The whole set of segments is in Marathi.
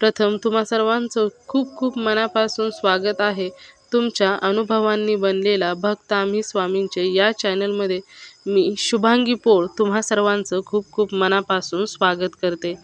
प्रथम तुम्हा सर्वांचं खूप खूप मनापासून स्वागत आहे. तुमच्या अनुभवांनी बनलेला भक्त आम्ही स्वामींचे या चॅनलमध्ये मी शुभांगी पोळ तुम्हा सर्वांचं खूप खूप मनापासून स्वागत करते.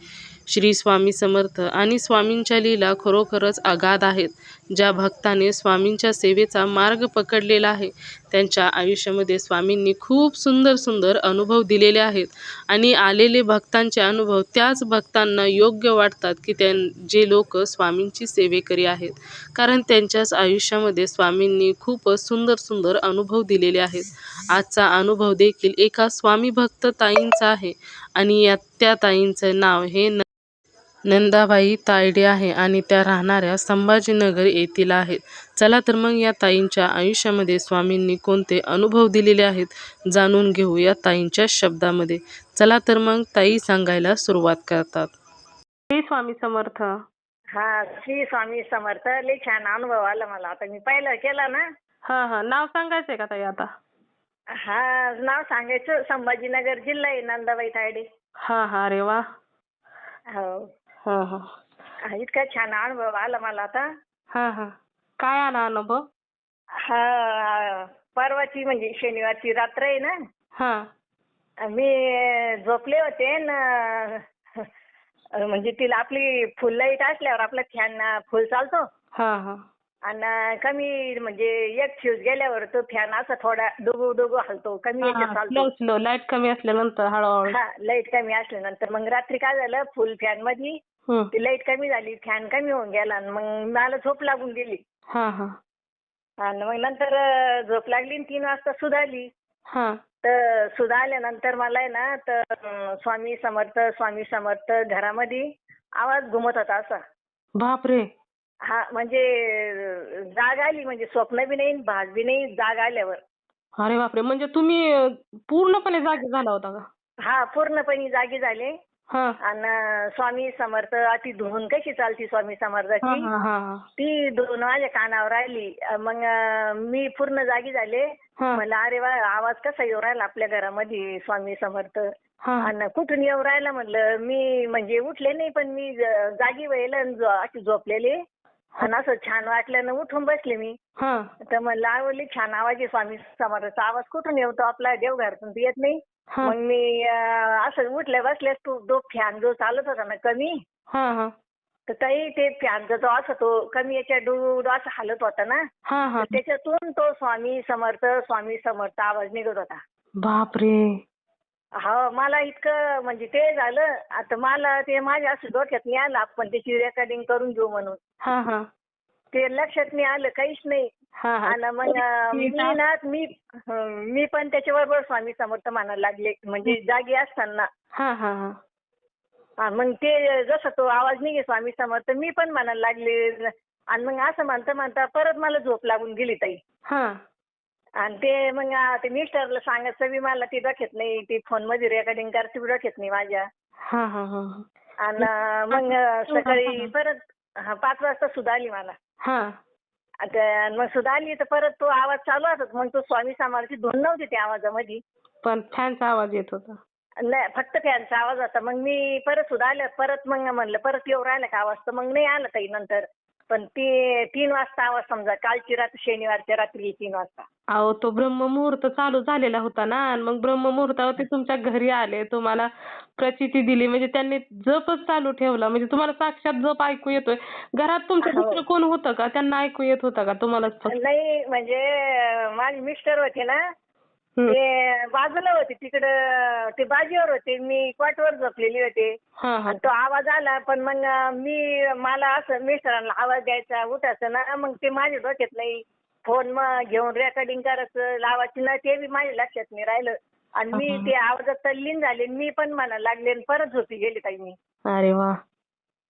श्री स्वामी समर्थ आणि स्वामींच्या लीला खरोखरच अगाध आहेत. ज्या भक्ताने स्वामींच्या सेवेचा मार्ग पकडलेला आहे त्यांच्या आयुष्यामध्ये स्वामींनी खूप सुंदर सुंदर अनुभव दिलेले आहेत. आणि आलेले भक्तांचे अनुभव त्याच भक्तांना योग्य वाटतात की त्यां जे लोक स्वामींची सेवेकरी आहेत. कारण त्यांच्याच आयुष्यामध्ये स्वामींनी खूपच सुंदर सुंदर अनुभव दिलेले आहेत. आजचा अनुभव देखील एका स्वामी भक्त ताईंचा आहे. आणि या त्या ताईंचं नाव हे न नंदाबाई तायडे आहे आणि त्या राहणाऱ्या संभाजीनगर येथील आहेत. चला तर मग या ताईंच्या आयुष्यामध्ये स्वामींनी कोणते अनुभव दिलेले आहेत जाणून घेऊ या ताईंच्या शब्दामध्ये. चला तर मग ताई सांगायला सुरुवात करतात. श्री स्वामी समर्थ. हा श्री स्वामी समर्थ. लय छान अनुभव आला मला. आता मी पहिलं केला ना. हा हा. नाव सांगायचंय का ताई आता? हा नाव सांगायचं. संभाजीनगर जिल्हा आहे नंदाबाई तायडे. हा हा. अरे वा. हो. हा हा. इतका छान अनुभव आला मला आता. हा हा. काय आला अनुभव? हा परवाची म्हणजे शनिवारची रात्र आहे ना. हा. मी झोपले होते ना म्हणजे तिला आपली फुल लाइट असल्यावर आपला फॅन फुल चालतो. हा हा. आणि कमी म्हणजे एक फ्यूज गेल्यावर तो फॅन असा थोडा डुगू डुगू हलतो कमी याच्यात चालतो. स्लो लाइट कमी असल्यानंतर हळूहळू. हा लाइट कमी असल्यानंतर मग रात्री काय झालं फुल फॅनमध्ये. ती लाइट कमी झाली फॅन कमी होऊन गेला आणि मग मला झोप लागून गेली. हा हा. आणि मग नंतर झोप लागली आणि तीन वाजता सुधारली. हा. तर सुधा आल्यानंतर मला आहे ना तर स्वामी समर्थ स्वामी समर्थ घरामध्ये आवाज घुमत होता असा. बापरे. हा म्हणजे जाग आली म्हणजे स्वप्न बी नाही भाग बी नाही जाग आल्यावर. अरे बापरे म्हणजे तुम्ही पूर्णपणे जागी झाला होता का? हा पूर्णपणे जागी झाले. हा. आणि स्वामी समर्थ ती धुवून कशी चालती स्वामी हा समर्थाची? हा हा हा. ती दोन माझ्या कानावर आली मग मी पूर्ण जागी झाले. हा. मला अरे वा आवाज कसा येऊ राहिला आपल्या घरामध्ये स्वामी समर्थ? हा. आणि कुठून येऊ राहिला म्हणलं मी म्हणजे उठले नाही पण मी ज- जागी व्हायला आणि झो- अशी झोपलेले. आणि असं छान वाटलं ना उठून बसले मी. हा. तर म्हणलं आवडली छान आवाज आहे स्वामी समर्थाचा. आवाज कुठून येतो आपला देवघरातून तर येत नाही. मग मी अं, असं उठले बसलेस तू तो फॅन जो चालत होता ना कमी हा हा. तर ताई ते फॅनचा जो असं तो कमी याच्या डू असं हालत होता ना हा हा. तर त्याच्यातून तो स्वामी समर्थ स्वामी समर्थ आवाज निघत होता. बापरे! हा मला इतकं म्हणजे ते झालं आता मला ते माझ्या असं डोक्यात नाही आलं आपण त्याची रेकॉर्डिंग करून घेऊ म्हणून. हा हा. ते लक्षात नाही आलं काहीच नाही. आणि मग मी ना मी मी पण त्याच्याबरोबर स्वामी समर्थ म्हणायला लागले. म्हणजे जागी असताना. मग ते जसं तो आवाज निघे स्वामी समर्थ मी पण म्हणायला लागले. आणि मग असं म्हणता म्हणता परत मला झोप लागून गेली ताई. आणि ते मग ते मिस्टरला सांगायचं बी मला ती डोक्यात नाही ती फोनमध्ये रेकॉर्डिंग करायची बी डोक्यात नाही माझ्या. आणि मग सकाळी परत पाच वाजता सुद्धा आली मला. आता मग सुद्धा आली तर परत तो आवाज चालू होता. मग तो स्वामी समाजाची धून नव्हती त्या आवाजामध्ये. पण फॅनचा आवाज येत होता. नाही फक्त फॅनचा आवाज होता. मग मी परत सुद्धा आल्या परत मग म्हणलं परत येऊ राहिला का आवाज? तर मग नाही आला ताई नंतर. पण ती तीन वाजता आवाज समजा कालची रात्र शनिवारच्या रात्री तीन वाजता अहो तो ब्रह्ममुहूर्त चालू झालेला होता ना आणि मग ब्रह्ममुहूर्तावर ते तुमच्या घरी आले तुम्हाला प्रचिती दिली म्हणजे त्यांनी जपच चालू ठेवला म्हणजे तुम्हाला साक्षात जप ऐकू येतोय घरात तुमच्या हो. दुसरं कोण होतं का त्यांना ऐकू येत होतं का तुम्हालाच फक्त नाही म्हणजे माझे मिस्टर होते ना. ते बाजूला होते तिकडं ते बाजीवर होते. मी क्वाटवर झोपलेली होते. हा हा. आणि तो आवाज आला पण मग मी मला असं मिस्टरांना आवाज द्यायचा उठायचं ना मग ते माझ्या डोक्यात नाही. फोन मग घेऊन रेकॉर्डिंग करायचं लावायची ना ते बी माझ्या लक्षात नाही राहिलं. आणि मी. ते आवाजात तल्लीन झाले मी पण म्हणायला लागले आणि परत झोपी गेली ताई मी. अरे वा.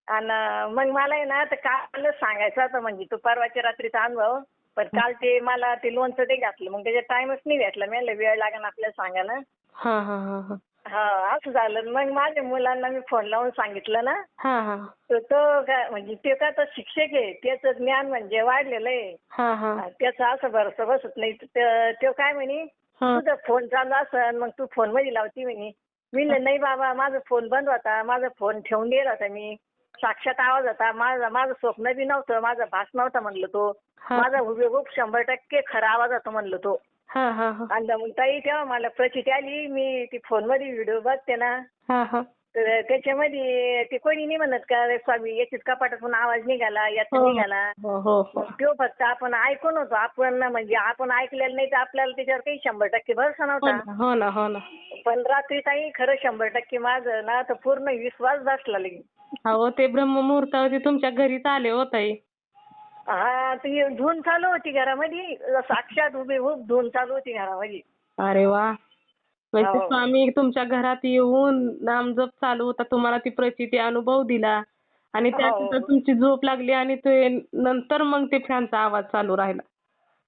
आणि मग मला आहे ना तर काल सांगायचं होतं म्हणजे तू परवाच्या रात्रीचा अनुभव. पण काल ते मला ते लोणचं ते घातलं. मग त्याच्यात टाइमच नाही भेटला. मी म्हणलं वेळ लागेल आपल्याला सांगायला. हा हा हा हा. हा असं झालं. मग माझ्या मुलांना मी फोन लावून सांगितलं ना हा हा. तर तो काय म्हणजे ते का तर शिक्षक आहे त्याचं ज्ञान म्हणजे वाढलेलं आहे. हा हा. त्याचं असं भरोसा बसत नाही. तो काय म्हणे हा. तुझा फोन चालू असन मग तू फोनमध्ये लावती म्हणे. मी म्हणलं, नाही बाबा माझा फोन बंद होता. माझा फोन ठेवून गेला होता मी. साक्षात आवाज होता. माझा माझं स्वप्न बी नव्हतं माझा भास नव्हता म्हणलं तो. हा. माझा हुबेहूब शंभर टक्के खरा आवाज होता म्हणलं तो. हा हा हा. आणि मग ताई तेव्हा मला प्रचिती आली. मी ती फोनमध्ये व्हिडिओ बघते ना. हा हा. तर त्याच्यामध्ये ते कोणी नाही म्हणत का रे स्वामी याच्यात कपाटातून आवाज निघाला याचा हो. निघाला. हो हो हो. तो फक्त आपण ऐकून होतो. आपण ना म्हणजे आपण ऐकलेलं नाही तर आपल्याला त्याच्यावर काही शंभर टक्के भरोसा हो नव्हता. ना हो ना हो ना. पण रात्री ताई खरं शंभर टक्के माझं ना तर पूर्ण विश्वास बसला लगी अहो ते ब्रह्ममुहूर्तावरती तुमच्या घरीच आले हो ताई. हा ती धून चालू होती घरामध्ये. साक्षात उभी उभ धून चालू होती घरामध्ये. अरे वा. म्हणजे हो. स्वामी तुमच्या घरात येऊन नामजप चालू होता तुम्हाला ती प्रचिती अनुभव दिला. आणि हो. त्यानंतर तुमची झोप लागली आणि ते नंतर मग ते फॅनचा आवाज चालू राहिला.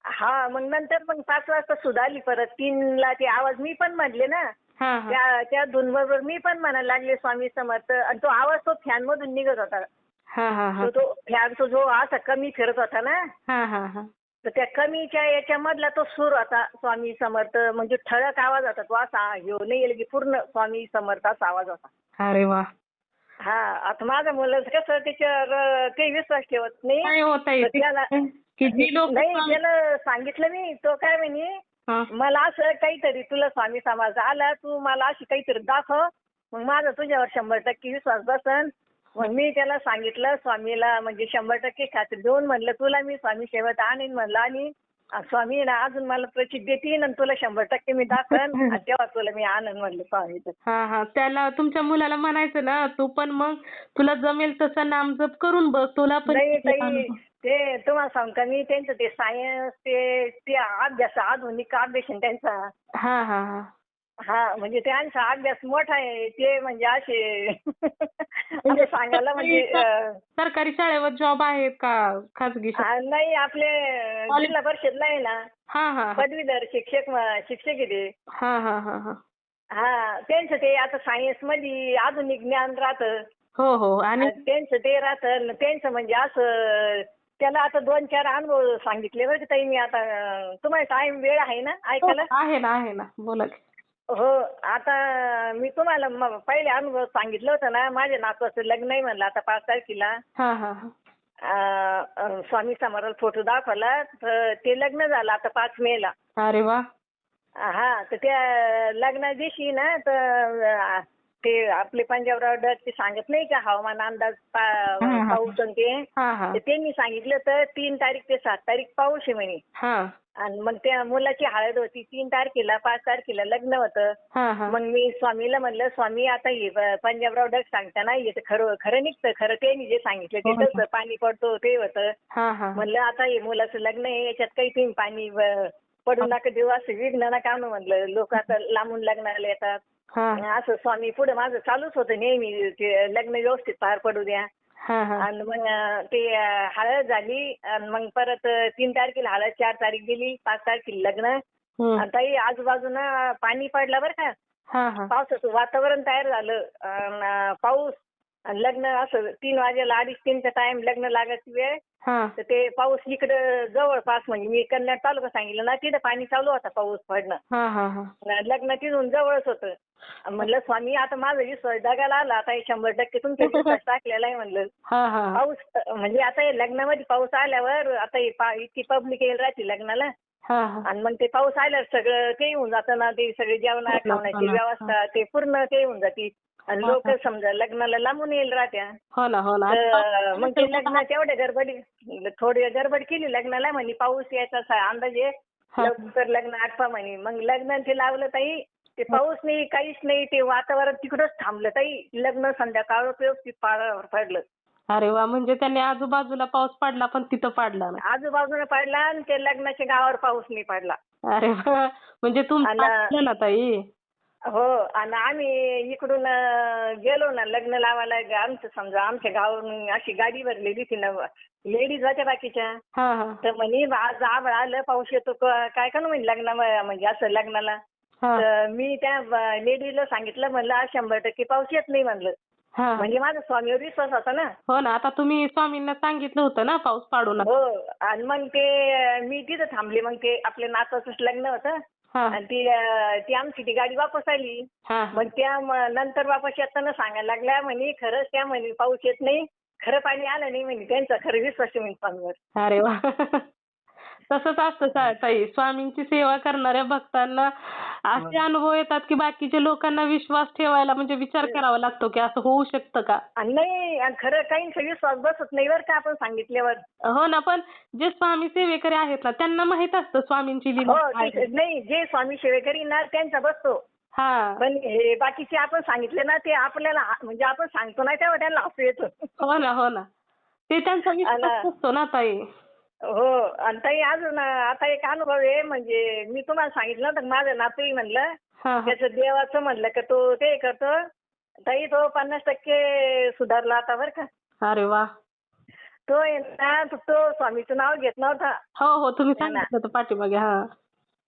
हा मग नंतर मग पाच वाजता सुधारली परत. तीनला ते आवाज मी पण म्हणले ना. हा त्या त्या धून बरोबर मी पण म्हणायला लागले स्वामी समर्थ. आणि तो आवाज तो फॅन मधून निघत होता. हा हा हा. तो तो फॅनचा जो असा कमी फिरत होता ना. हा हा हा. तर त्या कमीच्या याच्यामधला तो सूर होता स्वामी समर्थ म्हणजे ठळक आवाज होता. तो असा नाही येईल की पूर्ण स्वामी समर्थाचा आवाज होता. अरे वा. हा आता माझ्या मुलाचं कसं त्याच्यावर काही विश्वास ठेवत नाही. काय होत आहे? तर त्याला की जी लोक नाही त्याला सांगितलं मी तो काय म्हणे मला असं काहीतरी तुला स्वामी समाज आला तू मला अशी काहीतरी दाखव. मग माझा तुझ्यावर शंभर टक्के विश्वास बसन. मग मी त्याला सांगितलं स्वामीला म्हणजे शंभर टक्के खात्री देऊन म्हणलं तुला मी स्वामी सेवेत आणीन म्हणलं आणि स्वामी ना अजून मला प्रचित देतीन आणि तुला शंभर टक्के मी दाखवन तेव्हा तुला मी आनंद म्हणलं स्वामीचं. हा हा. त्याला तुमच्या मुलाला म्हणायचं ना तू पण मग तुला जमेल तसं नामजप करून बघ तुला पण नाही ताई. ते तुम्हाला सांगू का मी त्यांचं ते सायन्स ते ते अभ्यास आधुनिक अभ्यास त्यांचा. हा हा हा. हा म्हणजे त्यांचा अभ्यास मोठा आहे ते म्हणजे असे. असं सांगायला म्हणजे सरकारी शाळेवर जॉब आहेत का खाजगी शा- हा, नाही आपले जिल्हा परिषदला आहे ना. हा हा हा. पदवीधर शिक्षक म- शिक्षक आहे ते. हा हा हा हा. हा त्यांचं ते आता सायन्समध्ये आधुनिक ज्ञान राहतं. हो हो आणि? आणि त्यांचं ते राहतं न त्यांचं म्हणजे असं त्याला आता दोन चार अनुभव सांगितले बरं का ताई मी आता अं, तुम्हाला टाइम वेळ आहे ना हो, ऐकायला? आहे ना आहे ना. बोला की. हो आता मी तुम्हाला म- पहिले अनुभव सांगितलं होतं ना माझ्या नातवाचं लग्न आहे म्हणलं आता पाच तारखेला. हा हा हा. अं, अं, स्वामी समोर फोटो दाखवला तर ते लग्न झालं आता पाच मेला. अरे वा. हा तर त्या लग्ना दिवशी ना तर अं, ते आपले पंजाबराव डग ते सांगत नाही का हवामान अंदाज पा- हा, हा. पाऊस आणि ते. हा हा. तर त्यांनी सांगितलं तर तीन तारीख ते सात तारीख पाऊस आहे म्हणे. हा. आणि मग त्या मुलाची हळद होती तीन तारखेला पाच तारखेला लग्न होतं. हा हा. मग मी स्वामीला म्हणलं स्वामी आता हे ब- पंजाबराव डग सांगताना हे तर खरं खरं निघतं खरं त्यांनी जे सांगितलं ते हो, हो. तसं पाणी पडतो ते होतं. हा हा. म्हणलं आता हे मुलाचं लग्न आहे याच्यात काही तुम्ही पाणी ब- पडू नका देऊ असं विघ्न नका आणू म्हणलं. लोक आता लांबून लग्नाला येतात. हा. असं स्वामी पुढे माझं चालूच होतं नेहमी ते लग्न व्यवस्थित पार पडू द्या. हा हा आणि मग ते हळद झाली आणि मग परत तीन तारखेला हळद चार तारीख गेली पाच तारखेला लग्न. आणि ताई आजूबाजूनं पाणी पडलं बरं का. पावसाचं वातावरण तयार झालं. अन् पाऊस आणि लग्न असं तीन वाजेला अडीच तीनचा टाइम लग्न लागायची वेळ. हा. तर ते पाऊस इकडं जवळपास म्हणजे मी कन्नड तालुका सांगितलं ना तिथं पाणी चालू होता पाऊस पडणं. हा हा हा. आणि लग्न तिथून जवळच होतं. आणि म्हणलं स्वामी आता माझा विश्वास जगाला आला. आता हे शंभर टक्के तुमचा विश्वास टाकलेला आहे म्हणलं. हा हा. पाऊस म्हणजे आता हे लग्नामध्ये पाऊस आल्यावर आता हे पा- इतकी पब्लिक येईल राहते लग्नाला. हा हा. आणि मग ते पाऊस आल्यावर सगळं ते येऊन जातं ना ते सगळे जेवणा खावण्याची. व्यवस्था ते पूर्ण ते येऊन जाते. आणि हा, लोक हा. समजा लग्नाला लांबून येईल राहत्या हो ना हो ना. तर मग ते लग्न तेवढ्या गडबडी थोडी गडबड केली लग्नाला म्हणे पाऊस यायचा सा- अंदाज आहे हा. लवकर लग्न आटपा म्हणे. मग लग्न ते लावलं ताई ते पाऊस नाही काहीच नाही ते वातावरण तिकडच थांबलं ताई. लग्न संध्याकाळ व्यवस्थित पार पडलं. अरे वा म्हणजे त्यांनी आजूबाजूला पाऊस पडला पण तिथं पडला ना आजूबाजूने पडला आणि ते लग्नाच्या गावावर पाऊस नाही पडला. अरे वा म्हणजे तुमचं आणि- ऐकलं ना ताई. हो आणि आम्ही इकडून अं, गेलो ना लग्न लावायला ग- आमचं समजा आमच्या गावावरून अशी गाडी भरलेली होती ना लेडीज होत्या बाकीच्या. हा हा. तर म्हणे आज आभाळ आलं पाऊस येतो क- काय का म्हणे लग्न म्हणजे असं लग्नाला? हा. तर मी त्या लेडीजला सांगितलं म्हणलं आज शंभर टक्के पाऊस येत नाही म्हणलं. हा. म्हणजे माझा स्वामीवर विश्वास होता ना. हो ना आता तुम्ही स्वामींना सांगितलं होतं ना पाऊस पाडू नका हो आणि मग ते मी तिथं थांबले मग ते आपल्या नाताचंच लग्न होतं. हा. आणि ती अं, ती आमची ती गाडी वापस आली. हा. मग त्या म- नंतर वापस येताना सांगायला लागल्या म्हणे खरंच त्या म्हणे पाऊस येत नाही. खरं पाणी आलं नाही म्हणे त्यांचा खरं विश्वास आहे म्हणे स्वामीवर अरे वा. तसंच असतं ताई. स्वामींची सेवा करणाऱ्या भक्तांना असे अनुभव येतात की बाकीच्या लोकांना विश्वास ठेवायला म्हणजे विचार करावा लागतो की असं होऊ शकतं का? आणि नाही आणि खरं काहींचा विश्वास बसत नाही बरं का आपण सांगितल्यावर. हो ना पण जे स्वामी सेवेकरी आहेत ना त्यांना माहीत असतं स्वामींची हो लीला ते- काय. नाही जे स्वामी सेवेकरी ना त्यांचा बसतो. हा. पण हे बाकीचे आपण सांगितले ना ते आपल्याला म्हणजे आपण सांगतो ना तेव्हा त्यांना हसू येतं. हो ना हो ना. ते त्यांचा विश्वास आणि- असतो ना ताई. हो आणि ताई अजून आता एक अनुभव आहे म्हणजे मी तुम्हाला सांगितलं होतं माझं नातूही म्हणलं हा हा. त्याचं देवाचं म्हणलं का तो ते करतो. ताई तो पन्नास टक्के सुधारला आता बरं का. अरे वा. तो आहे ना तो- तो स्वामीचं नाव घेत नव्हता. हो हो तुम्ही हो ना. सांगितलं होतं पाठीमागे हा.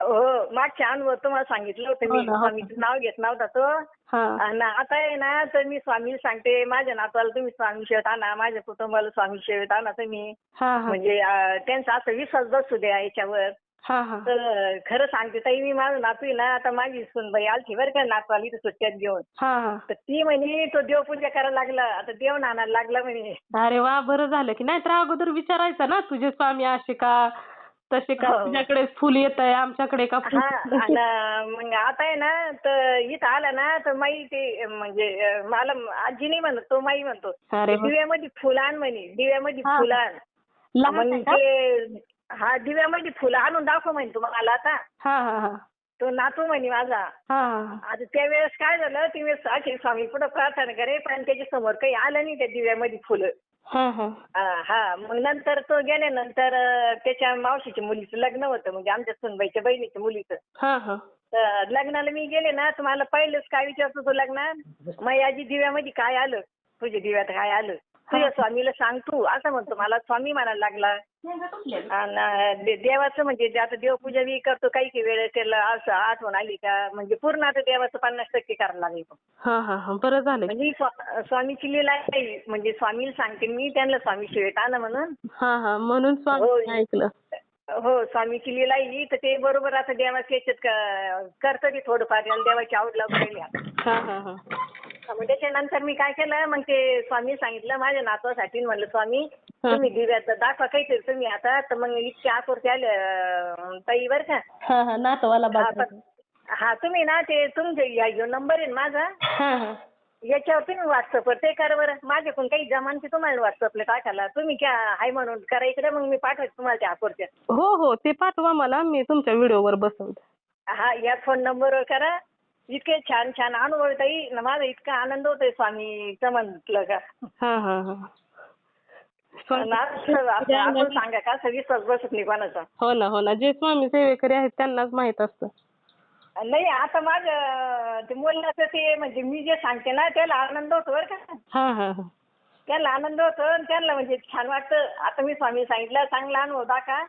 हो मागच्या अनुभव तुम्हाला सांगितलं होतं हो मी ना, हो ना. स्वामीचं नाव घेत नव्हता तो. हा. आणि आता आहे ना तर मी स्वामीला सांगते माझ्या नातवाला तुम्ही स्वामी शेवत आणा माझ्या कुटुंबाला स्वामी शेवत आणा तुम्ही. हा हा. म्हणजे अं, त्यांचा असं विश्वास बसू द्या याच्यावर. हा हा. तर खरं सांगते ताई मी माझं नातू आहे ना आता माझी सुनबाई आलती बरं का नातवाला इथं सुट्ट्यात घेऊन. हा तर ती म्हणे तो देवपूजा करायला लागला आता देव आणायला लागला म्हणे. अरे वा बरं झालं की नाहीतर अगोदर विचारायचं ना तुझे स्वामी असे का? तसे का हो. तुझ्याकडे फुल येत आहे आमच्याकडे का फुल हा आणि मग आता आहे ना तर इथं आला ना तर माई ते म्हणजे अं, मला आजी नाही म्हणत तो माई म्हणतो अरे वा. दिव्यामध्ये फुलं आण म्हणे दिव्यामध्ये हा. फुलं आण लहान आहे मग का? ते हा दिव्यामध्ये फुलं आणून दाखव म्हणे तुम्हाला आता हा हा हा तो नातू म्हणे माझा हा हा आता त्यावेळेस काय झालं ती वेळेस अशी स्वामी पुढे प्रार्थना करे पण त्याच्यासमोर काही आलं नाही त्या दिव्यामध्ये फुलं हा हा. हा, हा. मग नंतर तो गेल्यानंतर त्याच्या मावशीच्या मुलीचं लग्न होतं. म्हणजे आमच्या सुनबाईच्या बहिणीच्या मुलीचं. हा हा. तर लग्नाला मी गेले ना तर मला पहिलेच काय विचारतो तो लग्नात? मग आजी दिव्यामध्ये काय आलं? तुझ्या दिव्यात काय आलं? तुझ्या स्वामीला सांग तू. असं म्हणतो मला स्वामी म्हणायला लागला. आणि देवाचं म्हणजे जे आता देवपूजा बी करतो काही काही वेळेस त्याला असं आठवण आली का म्हणजे पूर्ण आता देवाचं पन्नास टक्के करायला लागेल हा हा हा बरं झालं. म्हणजे स्वा- स्वामीची लीला आहे. म्हणजे स्वामीला सांगते मी त्यांना स्वामी शिवेत आणा म्हणून? हा हा म्हणून हो. स्वामी ऐकलं. हो स्वामीची लीला आहे. तर ते बरोबर आता देवाच्या याच्यात क- करतं ते थोडंफार. याला देवाची आवड लागून राहिली आता. हा हा हा. मग त्याच्यानंतर मी काय केलं मग ते स्वामी सांगितलं माझ्या नातवासाठी म्हणलं स्वामी. तुम्ही दिव्यात दाखवा काहीतरी तुम्ही आता तर मग इतके आकुरते आले अं, ताई बर का. हा हा नातवाला हा, हा तुम्ही ना ते तुमचे या नंबर आहे ना माझा हा हा. याच्यावर तुम्ही व्हॉट्सअपवर ते करा बरं. माझ्याकडून काही जमान ते तुम्हाला व्हॉट्सअपला टाकायला तुम्ही क्या हाय म्हणून करा इकडे मग मी पाठवते तुम्हाला त्या आकुरत्या हो हो ते पाठवा मला मी तुमच्या व्हिडिओवर बसवते. हा या फोन नंबरवर करा. इतके छान छान अनुभव ताई. माझा इतका आनंद होतोय स्वामीचं म्हटलं का? हा हा हा. आपण सांगा का? बसत नाही कोणाचा हो ना हो ना. जे स्वामी सेवेकरी आहेत त्यांनाच माहीत असतं. नाही आता माझं ते मुलाचं ते म्हणजे मी जे सांगते ना त्याला आनंद होतो बरं का. हा हा हा. त्याला आनंद होतो आणि त्यांना म्हणजे छान वाटतं. आता मी स्वामी सांगितलं चांगला अनुभव दाखवा.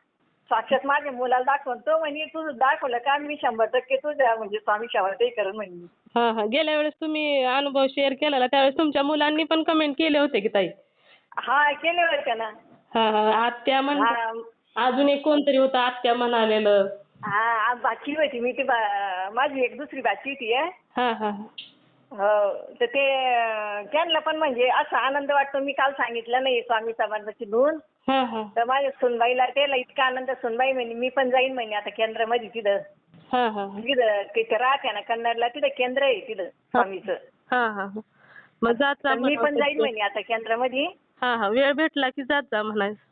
साक्षात माझ्या मुलाला दाखवून तो म्हणे तुझं दाखवलं का? मी शंभर टक्के तुझ्या म्हणजे स्वामी ते करेल म्हणे. हा हा. गेल्या वेळेस तुम्ही अनुभव शेअर केलेला त्यावेळेस तुमच्या मुलांनी पण कमेंट केले होते की ताई? हा केले का ना. हा हा. आत्या म्हण हा. अजून एक कोणतरी होतं आत्या म्हणालेलं. हा आज बाची होती. मी ती बा- माझी एक दुसरी बाची होती हा. हा हो. तर ते अं, त्यांना पण म्हणजे असा आनंद वाटतो. मी काल सांगितलं नाही स्वामी समाजाची धून तर माझ्या सुनबाईला त्याला इतका आनंद सुनबाई म्हणे मी पण जाईन म्हणे आता केंद्रामध्ये तिथं. हा हा तिथं तिथं राहते ना कन्नडला तिथं केंद्र आहे तिथं स्वामीचं. हा हा हा. मग जात जा मी पण. जाईन म्हणे आता केंद्रामध्ये. हा हा. वेळ भेटला की जात जा म्हणायचं.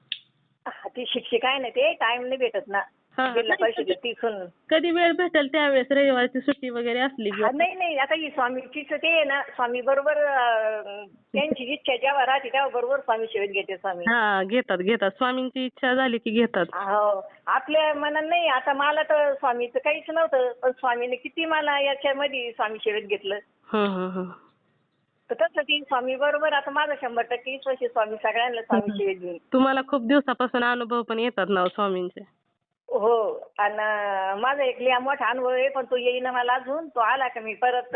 ती शिक्षिका आहे ना ते टाइम नाही भेटत ना. जिल्हा तिथून. कधी वेळ भेटेल त्यावेळेस रविवारची सुट्टी वगैरे असली की. हा, नाही नाही आता ही स्वामीचीच ते आहे ना स्वामी बरोबर अं, त्यांची इच्छा जेव्हा राहते तेव्हा बरोबर स्वामी सेवेत घेते स्वामी. हा घेतात घेतात. स्वामींची इच्छा झाली की घेतात. हो आपल्या मनात नाही आता मला तर स्वामीचं काहीच नव्हतं पण स्वामीने किती मला याच्यामध्ये स्वामी सेवेत घेतलं. हं, हं, हं. तर तसं ती स्वामी बरोबर आता माझा शंभर टक्के विश्वास आहे स्वामी सगळ्यांना स्वामी सेवेत घेऊन तुम्हाला खूप दिवसापासून अनुभव पण येतात ना हो स्वामींचे. हो आणि माझा एक लिहा मोठा अनुभव आहे पण तो येईना मला अजून. तो आला का मी परत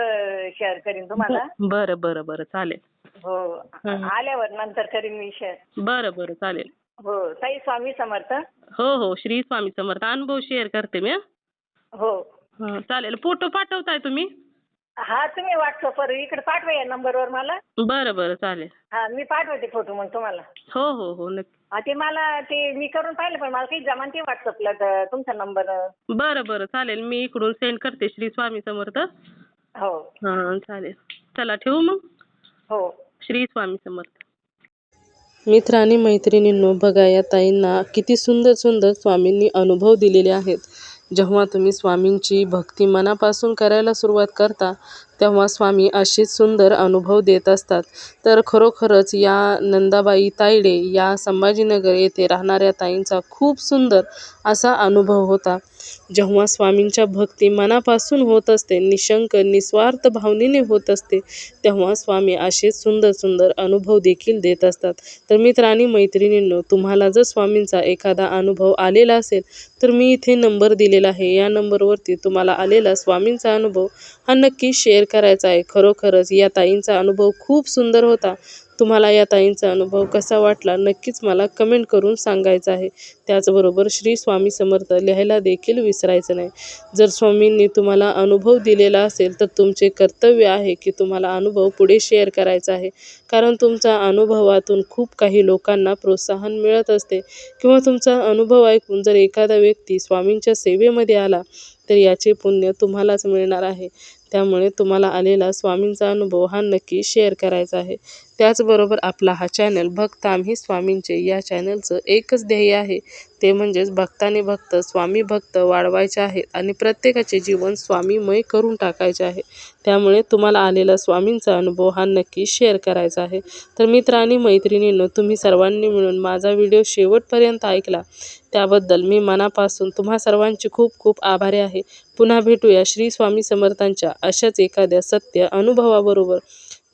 शेअर करीन तुम्हाला. बरं बरं बरं चालेल. हो. आल्यावर नंतर करीन मी शेअर बरं बरं चालेल. हो ताई स्वामी समर्थ. हो हो श्री स्वामी समर्थ. अनुभव शेअर करते मी हं, चालेल. फोटो पाठवताय तुम्ही? हा तुम्ही व्हॉट्सअपवर इकडे पाठवा या नंबरवर मला. बरं बरं चालेल. हा मी पाठवते फोटो मग तुम्हाला. हो हो हो नक्की. हा, ते मला ते मी करून पाहिलं पण मला काही जमान ते व्हॉट्सअपला तुमचा नंबर बरं बरं चालेल. मी इकडून सेंड करते श्री स्वामी समर्थ. हो. हां चालेल. चला ठेवू मग? हो. श्री स्वामी समर्थ. मित्र आणि मैत्रिणींनो बघा या ताईंना किती सुंदर सुंदर स्वामींनी अनुभव दिलेले आहेत. जेव्हा तुम्ही स्वामींची भक्ती मनापासून करायला सुरुवात करता तेव्हा स्वामी असेच सुंदर अनुभव देत असतात. तर खरोखरच या नंदाबाई तायडे या संभाजीनगर येथे राहणाऱ्या ताईंचा खूप सुंदर असा अनुभव होता. जेव्हा स्वामींच्या भक्ती मनापासून होत असते निशंक निस्वार्थ भावनेने होत असते तेव्हा स्वामी असेच सुंदर सुंदर अनुभव देखील देत असतात. तर मित्र आणि मैत्रिणींनो तुम्हाला जर स्वामींचा एखादा अनुभव आलेला असेल तर मी इथे नंबर दिलेला आहे. या नंबरवरती तुम्हाला आलेला स्वामींचा अनुभव हा नक्की शेअर करायचा आहे खरोखरच. या ताईंचा अनुभव खूप सुंदर होता. तुम्हाला या ताईंचा अनुभव कसा वाटला नक्कीच मला कमेंट करून सांगायचं आहे. त्याचबरोबर श्री स्वामी समर्थ लिहायला देखील विसरायचं नाही. जर स्वामींनी तुम्हाला अनुभव दिलेला असेल तर तुमचे कर्तव्य आहे की तुम्हाला अनुभव पुढे शेअर करायचा आहे. कारण तुमचा अनुभवातून खूप काही लोकांना प्रोत्साहन मिळत असते. किंवा तुमचा अनुभव ऐकून जर एखादा व्यक्ती स्वामींच्या सेवेमध्ये आला तर याचे पुण्य तुम्हालाच मिळणार आहे. त्यामुळे तुम्हाला आलेला स्वामींचा अनुभव हा नक्की शेअर करायचा आहे. त्याचबरोबर आपला हा चॅनल भक्ताम ही स्वामींचे या चॅनलचं एकच ध्येय आहे. ते म्हणजेच भक्ताने भक्त स्वामी भक्त वाढवायचे आहेत आणि प्रत्येकाचे जीवन स्वामीमय करून टाकायचे आहे. त्यामुळे तुम्हाला आलेला स्वामींचा अनुभव हा नक्की शेअर करायचा आहे. तर मित्र आणि मैत्रिणींनो तुम्ही सर्वांनी मिळून माझा व्हिडिओ शेवटपर्यंत ऐकला. त्याबद्दल मी मनापासून तुम्हा सर्वांची खूप खूप आभारी आहे. पुन्हा भेटूया श्री स्वामी समर्थांच्या अशाच एखाद्या सत्य अनुभवाबरोबर.